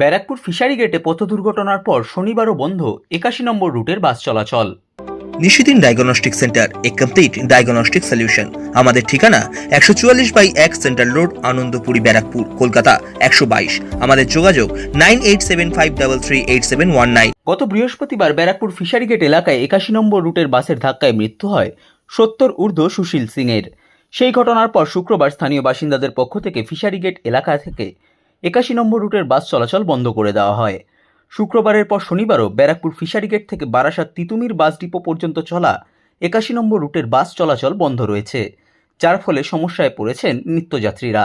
Barrackpore fishery গেটে পথ দুর্ঘটনার পর শনিবারও বন্ধ একাশি নম্বর রুটের বাস চলাচল। নিশিদিন ডায়াগনস্টিক সেন্টার এ কমপ্লিট ডায়াগনস্টিক সলিউশন। আমাদের ঠিকানা একশো চুয়াল্লিশ বাই এক সেন্ট্রাল রোড আনন্দপুরি ব্যারাকপুর কলকাতা একশো বাইশ। আমাদের যোগাযোগ nine eight seven five double three eight seven one nine. গত বৃহস্পতিবার ব্যারাকপুর ফিশারি গেট এলাকায় একাশি নম্বর রুটের বাসের ধাক্কায় মৃত্যু হয় সত্তর ঊর্ধ্ব সুশীল সিংয়ের। সেই ঘটনার পর শুক্রবার স্থানীয় বাসিন্দাদের পক্ষ থেকে ফিশারি গেট এলাকা থেকে একাশি নম্বর রুটের বাস চলাচল বন্ধ করে দেওয়া হয়। শুক্রবারের পর শনিবারও ব্যারাকপুর ফিশারি গেট থেকে বারাসাত তিতুমির বাস ডিপো পর্যন্ত চলা একাশি নম্বর রুটের বাস চলাচল বন্ধ রয়েছে, যার ফলে সমস্যায় পড়েছেন নিত্যযাত্রীরা।